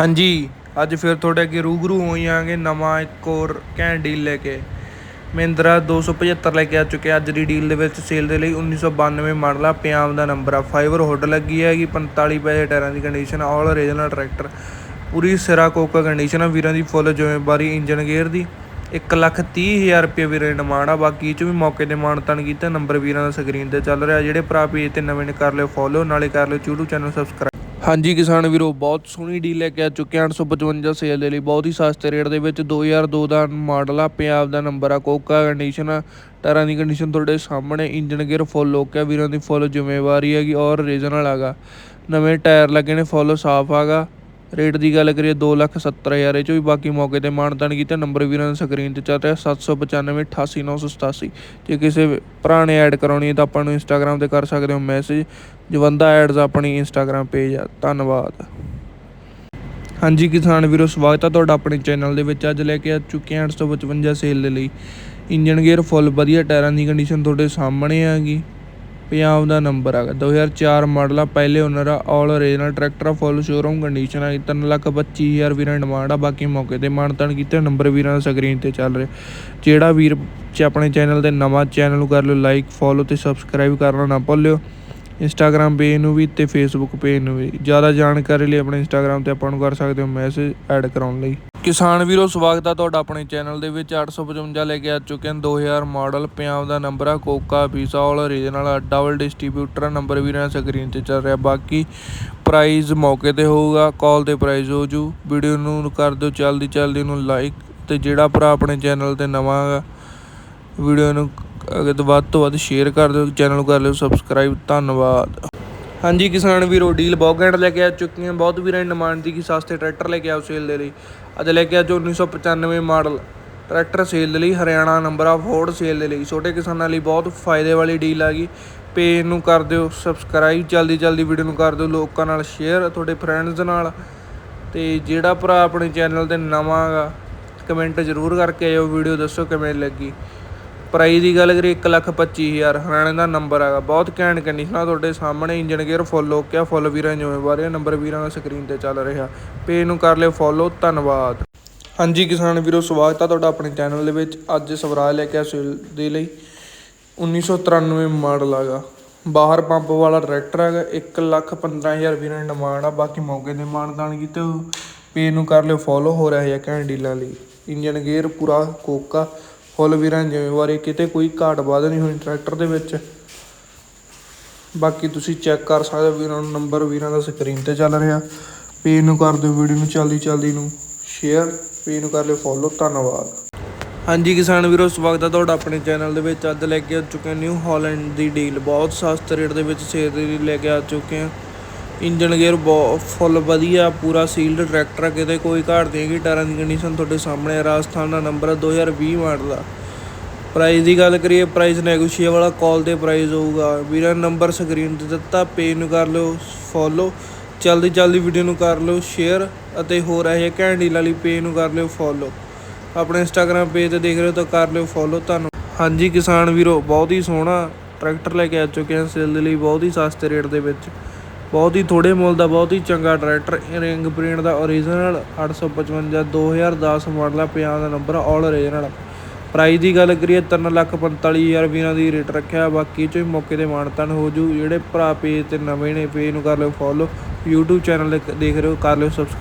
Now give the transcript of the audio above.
ਹਾਂਜੀ, ਅੱਜ ਫਿਰ ਤੁਹਾਡੇ ਅੱਗੇ ਰੂਬਰੂ ਹੋਈਆਂਗੇ ਨਵਾਂ ਇੱਕ ਹੋਰ ਘੈਂਟ ਡੀਲ ਲੈ ਕੇ। ਮਹਿੰਦਰਾ 275 ਲੈ ਕੇ ਆ ਚੁੱਕਿਆ। ਅੱਜ ਦੀ ਡੀਲ ਦੇ ਵਿੱਚ ਸੇਲ ਦੇ ਲਈ 1992 ਮਾਡਲ ਆ, ਪਿਆਮ ਦਾ ਨੰਬਰ ਆ। ਫਾਈਬਰ ਹੁੱਡ ਲੱਗੀ ਹੈਗੀ 45 ਪੈਸੇ ਟਾਇਰਾਂ ਦੀ ਕੰਡੀਸ਼ਨ ਆਲ ਓਰੀਜਨਲ ਟਰੈਕਟਰ ਪੂਰੀ ਸਿਰਾ ਕੋਕਾ ਕੰਡੀਸ਼ਨ ਆ, ਵੀਰਾਂ ਦੀ ਫੁੱਲ ਜ਼ਿੰਮੇਵਾਰੀ ਇੰਜਨ ਗੇਅਰ ਦੀ। 1 ਲੱਖ 30 ਹਜ਼ਾਰ ਰੁਪਏ ਵੀਰੇ ਡਿਮਾਂਡ ਆ, ਬਾਕੀ 'ਚ ਵੀ ਮੌਕੇ ਤੇ ਮਾਨਤਨ ਕੀਤਾ। ਨੰਬਰ ਵੀਰਾਂ ਦਾ ਸਕਰੀਨ ਤੇ ਚੱਲ ਰਿਹਾ। ਜਿਹੜੇ ਭਰਾ ਪੇਜ ਤੇ ਨਵੇਂ ਨੇ, ਕਰ ਲਿਓ ਫੋਲੋ ਨਾਲੇ ਕਰ ਲਿਓ YouTube ਚੈਨਲ ਸਬਸਕ੍ਰਾਈਬ ਹਾਂਜੀ ਕਿਸਾਨ ਵੀਰੋ, ਬਹੁਤ ਸੋਹਣੀ ਡੀਲ ਲੈ ਕੇ ਆ ਚੁੱਕੇ ਹਾਂ 855 ਸੇਲ ਦੇ ਲਈ ਬਹੁਤ ਹੀ ਸਸਤੇ ਰੇਟ ਦੇ ਵਿੱਚ। 2002 ਦਾ ਮਾਡਲ ਆ, ਪੰਜਾਬ ਦਾ ਨੰਬਰ ਆ, ਕੋਕਾ ਕੰਡੀਸ਼ਨ ਆ। ਟਾਇਰਾਂ ਦੀ ਕੰਡੀਸ਼ਨ ਤੁਹਾਡੇ ਸਾਹਮਣੇ ਇੰਜਨ ਗੇਅਰ ਫੁੱਲ ਓਕੇ ਆ। ਵੀਰਾਂ ਦੀ ਫੁੱਲ ਜ਼ਿੰਮੇਵਾਰੀ ਹੈਗੀ ਔਰ ਰੀਜਨਲ ਹੈਗਾ। ਨਵੇਂ ਟਾਇਰ ਲੱਗੇ ਨੇ ਫੁੱਲ ਸਾਫ਼ ਹੈਗਾ। ਰੇਟ ਦੀ ਗੱਲ ਕਰੀਏ 270000 ਇਹ ਚੋਂ ਵੀ ਬਾਕੀ ਮੌਕੇ ਤੇ ਮਾਨਤਾਨ ਕੀਤਾ। ਨੰਬਰ ਵੀਰਾਂ ਦੀ ਸਕਰੀਨ ਤੇ ਚੱਲ ਰਿਹਾ 795 88987 ਜੇ ਕਿਸੇ ਭਰਾ ਨੇ ਐਡ ਕਰਾਉਣੀ ਹੈ ਤਾਂ ਆਪਾਂ ਨੂੰ ਇੰਸਟਾਗ੍ਰam ਤੇ ਕਰ ਸਕਦੇ ਹੋ ਮੈਸੇਜ। ਜਵੰਦਾ ਐਡਸ ਆਪਣੀ ਇੰਸਟਾਗ੍ਰam ਪੇਜ ਆ। ਧੰਨਵਾਦ। ਹਾਂਜੀ ਕਿਸਾਨ ਵੀਰੋ, ਸਵਾਗਤ ਹੈ ਤੁਹਾਡਾ ਆਪਣੇ ਚੈਨਲ ਦੇ ਵਿੱਚ। ਅੱਜ ਲੈ ਕੇ ਆ ਚੁੱਕੇ ਹਾਂ 855 ਸੇਲ ਦੇ ਲਈ। ਇੰਜਨ ਗੇਅਰ ਫੁੱਲ ਵਧੀਆ ਟਾਇਰਾਂ ਦੀ ਕੰਡੀਸ਼ਨ ਤੁਹਾਡੇ ਸਾਹਮਣੇ ਆਗੀ ਪੰਜਾਬ ਦਾ ਨੰਬਰ ਹੈਗਾ 2004 ਮਾਡਲ ਆ ਪਹਿਲੇ ਓਨਰ ਆ ਆਲ ਓਰੀਜਨਲ ਟਰੈਕਟਰ ਆ ਫੁੱਲ ਸ਼ੋਰੂਮ ਕੰਡੀਸ਼ਨ ਆ 3 ਲੱਖ 25 ਹਜ਼ਾਰ ਵੀਰਾਂ ਡਿਮਾਂਡ ਆ, ਬਾਕੀ ਮੌਕੇ ਤੇ ਮਾਨਤਨ ਕੀਤੇ ਨੰਬਰ ਵੀਰਾਂ ਦਾ ਸਕਰੀਨ ਤੇ ਚੱਲ ਰਿਹਾ। ਜਿਹੜਾ ਵੀਰ ਚ ਆਪਣੇ ਚੈਨਲ ਤੇ ਨਵਾਂ ਚੈਨਲ ਨੂੰ ਕਰ ਲਿਓ ਲਾਈਕ ਫੋਲੋ ਤੇ ਸਬਸਕ੍ਰਾਈਬ ਕਰਨਾ ਨਾ ਭੁੱਲਿਓ। ਇੰਸਟਾਗ੍ਰam ਪੇਜ ਨੂੰ ਵੀ ਤੇ ਫੇਸਬੁੱਕ ਪੇਜ ਨੂੰ ਵੀ। ਜ਼ਿਆਦਾ ਜਾਣਕਾਰੀ ਲਈ ਆਪਣੇ ਇੰਸਟਾਗ੍ਰam ਤੇ ਆਪਾਂ ਨੂੰ ਕਰ ਸਕਦੇ ਹੋ ਮੈਸੇਜ ਐਡ ਕਰਾਉਣ ਲਈ। ਕਿਸਾਨ ਵੀਰੋ, ਸਵਾਗਤ ਆ ਤੁਹਾਡਾ ਆਪਣੇ ਚੈਨਲ ਦੇ ਵਿੱਚ। 855 ਲੈ ਕੇ ਆ ਚੁੱਕੇ ਹਨ 2000 ਮਾਡਲ, ਪੰਜਾਬ ਦਾ ਨੰਬਰ ਆ, ਕੋਕਾ, ਪੀਸਾ all original double distributor number ਵੀ ਵੀਰਾਂ ਸਕਰੀਨ ਤੇ ਚੱਲ ਰਿਹਾ। ਬਾਕੀ ਪ੍ਰਾਈਜ਼ ਮੌਕੇ ਤੇ ਹੋਊਗਾ ਕਾਲ ਤੇ ਪ੍ਰਾਈਜ਼ ਹੋ ਜੂ। ਵੀਡੀਓ ਨੂੰ ਕਰ ਦਿਓ ਜਲਦੀ ਜਲਦੀ ਨੂੰ ਲਾਈਕ ਤੇ ਜਿਹੜਾ ਭਰਾ ਆਪਣੇ ਚੈਨਲ ਤੇ ਨਵਾਂ ਹੈਗਾ, ਵੀਡੀਓ ਨੂੰ ਅਗਰ ਤੋਂ ਵੱਧ ਤੋਂ ਵੱਧ ਸ਼ੇਅਰ ਕਰ ਦਿਓ, ਚੈਨਲ ਨੂੰ ਕਰ ਲਿਓ ਸਬਸਕ੍ਰਾਈਬ ਧੰਨਵਾਦ। ਹਾਂਜੀ, ਕਿਸਾਨ ਵੀਰੋ, ਡੀਲ ਬਹੁਤ ਘੈਂਟ ਲੈ ਕੇ ਆ ਚੁੱਕੇ ਹਾਂ ਬਹੁਤ ਵੀਰਾਂ ਦੀ ਡਿਮਾਂਡ ਦੀ ਕਿ ਸਸਤੇ ਟਰੈਕਟਰ ਲੈ ਕੇ ਆਓ ਸੇਲ ਦੇ ਲਈ। ਅੱਜ ਲੈ ਕੇ ਆ ਜੋ 1995 ਮਾਡਲ ਟਰੈਕਟਰ ਸੇਲ ਦੇ ਲਈ, ਹਰਿਆਣਾ ਨੰਬਰ ਆ ਫੋਰਡ ਸੇਲ ਦੇ ਲਈ। ਛੋਟੇ ਕਿਸਾਨਾਂ ਲਈ ਬਹੁਤ ਫਾਇਦੇ ਵਾਲੀ ਡੀਲ ਆ ਗਈ। ਪੇਜ ਨੂੰ ਕਰ ਦਿਓ ਸਬਸਕ੍ਰਾਈਬ ਜਲਦੀ ਜਲਦੀ ਵੀਡੀਓ ਨੂੰ ਕਰ ਦਿਓ, ਲੋਕਾਂ ਨਾਲ ਸ਼ੇਅਰ ਤੁਹਾਡੇ ਫਰੈਂਡਸ ਨਾਲ। ਤੇ ਜਿਹੜਾ ਭਰਾ ਆਪਣੇ ਚੈਨਲ ਤੇ ਨਵਾਂ ਹੈਗਾ ਕਮੈਂਟ ਜ਼ਰੂਰ ਕਰਕੇ ਆਇਓ ਵੀਡੀਓ ਦੱਸੋ ਕਿਵੇਂ ਲੱਗੀ। ਪ੍ਰਾਈਸ ਦੀ ਗੱਲ ਕਰੀ 125000 ਹਰਿਆਣੇ ਦਾ ਨੰਬਰ ਹੈਗਾ। ਬਹੁਤ ਘੈਂਟ ਕੰਡੀਸ਼ਨਾਂ ਤੁਹਾਡੇ ਸਾਹਮਣੇ। ਇੰਜਨ ਗੇਅਰ ਫੁੱਲ ਹੋ ਗਿਆ ਫੁੱਲ ਵੀਰਾਂ ਜ਼ਿੰਮੇਵਾਰੀ ਨੰਬਰ ਵੀਰਾਂ ਦਾ ਸਕਰੀਨ ਤੇ ਚੱਲ ਰਿਹਾ। ਪੇਜ ਨੂੰ ਕਰ ਲਿਓ ਫੋਲੋ ਧੰਨਵਾਦ। ਹਾਂਜੀ ਕਿਸਾਨ ਵੀਰੋ, ਸਵਾਗਤ ਆ ਤੁਹਾਡਾ ਆਪਣੇ ਚੈਨਲ ਦੇ ਵਿੱਚ। ਅੱਜ ਸਵਰਾਜ ਲੈ ਕੇ ਆ ਸੇਲ ਦੇ ਲਈ। 1993 ਮਾਡਲ ਹੈਗਾ। ਬਾਹਰ ਪੰਪ ਵਾਲਾ ਟਰੈਕਟਰ ਹੈਗਾ। 115000 ਵੀਰਾਂ ਦੀ ਡਿਮਾਂਡ ਆ। ਬਾਕੀ ਮੌਕੇ ਦੇ ਮਾਨਦਾਨ ਕੀਤੇ ਪੇਜ ਨੂੰ ਕਰ ਲਿਓ ਫੋਲੋ ਹੋ ਰਿਹਾ ਹੈ ਘੈਂਟ ਡੀਲਾਂ ਲਈ ਇੰਜਨ ਗੇਅਰ ਪੂਰਾ ਕੋਕਾ ਫੁੱਲ ਵੀਰਾਂ ਦੀ ਜ਼ਿੰਮੇਵਾਰੀ ਕਿਤੇ ਕੋਈ ਘਾਟ ਵਾਧ ਨਹੀਂ ਹੋਣੀ ਟਰੈਕਟਰ ਦੇ ਵਿੱਚ। ਬਾਕੀ ਤੁਸੀਂ ਚੈੱਕ ਕਰ ਸਕਦੇ ਹੋ ਵੀਰਾਂ ਨੂੰ ਨੰਬਰ, ਵੀਰਾਂ ਦਾ ਸਕਰੀਨ ਤੇ ਚੱਲ ਰਿਹਾ। ਪੇਜ ਨੂੰ ਕਰ ਦਿਓ ਵੀਡੀਓ ਨੂੰ ਚੱਲਦੀ, ਚਲਦੀ ਨੂੰ ਸ਼ੇਅਰ ਪੇਜ ਨੂੰ ਕਰ ਲਿਓ ਫੋਲੋ ਧੰਨਵਾਦ। ਹਾਂਜੀ ਕਿਸਾਨ ਵੀਰੋ, ਸਵਾਗਤ ਹੈ ਤੁਹਾਡਾ ਆਪਣੇ ਚੈਨਲ ਦੇ ਵਿੱਚ। ਅੱਜ ਲੈ ਕੇ ਆ ਚੁੱਕੇ ਨਿਊ ਹਾਲੈਂਡ ਦੀ ਡੀਲ ਬਹੁਤ ਸਸਤੇ ਰੇਟ ਦੇ ਵਿੱਚ ਸੇਲ ਦੀ ਲੈ ਕੇ ਆ ਚੁੱਕੇ ਹਾਂ। ਇੰਜਨ ਗੇਅਰ ਬਹੁਤ ਫੁੱਲ ਵਧੀਆ, ਪੂਰਾ ਸੀਲਡ ਟਰੈਕਟਰ ਆ, ਕਿਤੇ ਕੋਈ ਘਾਟ ਨਹੀਂ ਹੈਗੀ ਟਾਇਰਾਂ ਦੀ ਕੰਡੀਸ਼ਨ ਤੁਹਾਡੇ ਸਾਹਮਣੇ ਆ। ਰਾਜਸਥਾਨ ਦਾ ਨੰਬਰ ਹੈ 2020 ਮਾਡਲ ਦਾ। ਪ੍ਰਾਈਸ ਦੀ ਗੱਲ ਕਰੀਏ ਪ੍ਰਾਈਸ ਨੈਗੋਸ਼ੀਏਬਲ ਵਾਲਾ ਕਾਲ ਤੇ ਪ੍ਰਾਈਸ ਹੋਊਗਾ। ਵੀਰਾਂ ਨੰਬਰ ਸਕਰੀਨ ਤੇ ਦਿੱਤਾ ਪੇਜ ਨੂੰ ਕਰ ਲਿਓ ਫੋਲੋ ਜਲਦੀ ਜਲਦੀ ਵੀਡੀਓ ਨੂੰ ਕਰ ਲਿਓ ਸ਼ੇਅਰ ਅਤੇ ਹੋਰ ਇਹ ਘੈਂਡੀ ਵਾਲੀ ਪੇਜ ਨੂੰ ਕਰ ਲਿਓ ਫੋਲੋ ਆਪਣੇ ਇੰਸਟਾਗ੍ਰam ਪੇਜ ਤੇ ਦੇਖ ਰਹੇ ਹੋ ਤਾਂ ਕਰ ਲਿਓ ਫੋਲੋ ਤੁਹਾਨੂੰ। ਹਾਂਜੀ ਕਿਸਾਨ ਵੀਰੋ, ਬਹੁਤ ਹੀ ਸੋਹਣਾ ਟਰੈਕਟਰ ਲੈ ਕੇ ਆ ਚੁੱਕੇ ਹਾਂ ਸੇਲ ਦੇ ਲਈ ਬਹੁਤ ਹੀ ਸਸਤੇ ਰੇਟ ਦੇ ਵਿੱਚ। ਬਹੁਤ ਹੀ ਥੋੜੇ ਮੁੱਲ ਦਾ, ਬਹੁਤ ਹੀ ਚੰਗਾ ਟਰੈਕਟਰ, ਰਿੰਗ ਪ੍ਰਿੰਟ ਦਾ origignal 855 2010 ਮਾਡਲ ਆ ਪੰਜਾਬ ਦਾ ਨੰਬਰ ਆਲ origignal ਪ੍ਰਾਈਸ ਦੀ ਗੱਲ ਕਰੀਏ 345000 ਵੀਰਾਂ ਦੀ ਰੇਟ ਰੱਖਿਆ, ਬਾਕੀ ਚੋਂ ਮੌਕੇ ਤੇ ਮਾਨਤਨ ਹੋ ਜੂ। ਜਿਹੜੇ ਭਰਾ ਪੇਜ ਤੇ ਨਵੇਂ ਨੇ ਪੇਜ ਨੂੰ ਕਰ ਲਿਓ ਫੋਲੋ YouTube ਚੈਨਲ ਦੇਖ ਰਹੇ ਹੋ, ਕਰ ਲਿਓ ਸਬਸਕ੍ਰਾਈਬ